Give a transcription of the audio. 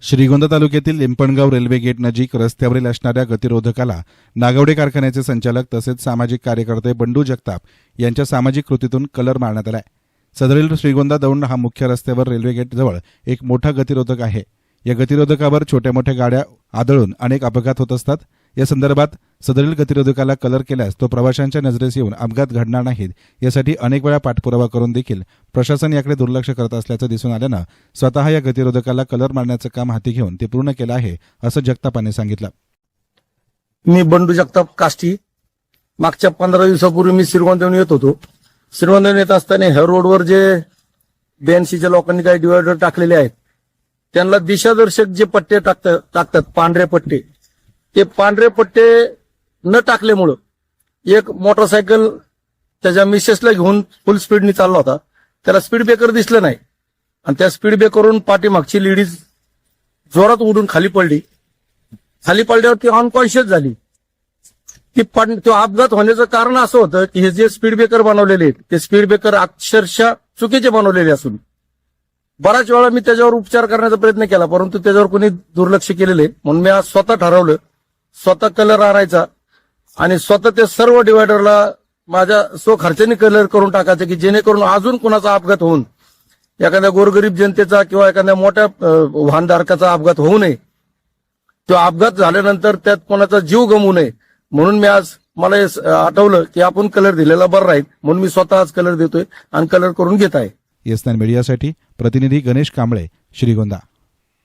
श्रीगोंदा तालुक्यातील Limpangaon railway gate नजीक रस्त्यावरील असणाऱ्या गतिरोधकाला नागवडे कारखान्याचे संचालक तसेच सामाजिक कार्यकर्ते बंडू जगताप यांच्या सामाजिक कृतीतून कलर मारण्यात आलाय. सदरील श्रीगोंदा दौंड हा मुख्य रस्त्यावर रेल्वे गेट जवळ एक मोठा गतिरोधक आहे. या गतिरोधकावर छोट्या मोठ्या गाड्या आदळून अनेक अपघात होत असतात. या संदर्भात सदरील गतिरोधकाला कलर केल्यास तो प्रवाशांच्या नजरेस येऊन अपघात घडणार नाहीत यासाठी अनेक वेळा पाठपुरावा करून देखील प्रशासन याकडे दुर्लक्ष करत असल्याचं दिसून आल्यानं स्वतः या गतिरोधकाला कलर मारण्याचं काम हाती घेऊन ते पूर्ण केलं आहे असं जगतापाने सांगितलं. मी बंडू जगताप काष्टी. मागच्या पंधरा दिवसापूर्वी मी श्रीगोंदेवून येत होतो. श्रीगोंदेवून येत असताना ह्या रोडवर जे बीएनसीच्या लोकांनी काही डिवायडर टाकलेले आहेत त्यांना दिशादर्शक जे पट्टे टाकतात टाकतात पांढरे पट्टे ते पांढरे पट्टे न टाकल्यामुळं एक मोटरसायकल त्याच्या मिसेसला घेऊन फुल स्पीडनी चालला होता. त्याला स्पीड ब्रेकर दिसलं नाही. आणि त्या स्पीड ब्रेकरवरून पाठीमागची लेडीज जोरात उडून खाली पडली. खाली पडल्यावर ती अनकॉन्शियस झाली. ती पण तो अपघात होण्याचं कारण असं होतं की हे जे स्पीड ब्रेकर बनवलेले आहेत ते स्पीड ब्रेकर अक्षरशः चुकीचे बनवलेले असून बराच वेळा मी त्याच्यावर उपचार करण्याचा प्रयत्न केला परंतु त्याच्यावर कोणी दुर्लक्ष केलेले म्हणून मी आज स्वतः ठरवलं स्वतः कलर आणायचा आणि स्वतः ते सर्व डिवायडरला माझ्या स्वखर्चाने कलर करून टाकायचं की जेणेकरून अजून कुणाचा अपघात होऊन एखाद्या गोरगरीब जनतेचा किंवा एखाद्या मोठ्या वाहनधारकाचा अपघात होऊ नये. तो अपघात झाल्यानंतर त्यात कोणाचा जीव गमवू नये. म्हणून मी आज मला स- आठवलं की आपण कलर दिलेला बरं राहील म्हणून मी स्वतः आज कलर देतोय आणि कलर करून घेत आहे. येसनान मीडियासाठी प्रतिनिधी गणेश कांबळे श्रीगोंदा.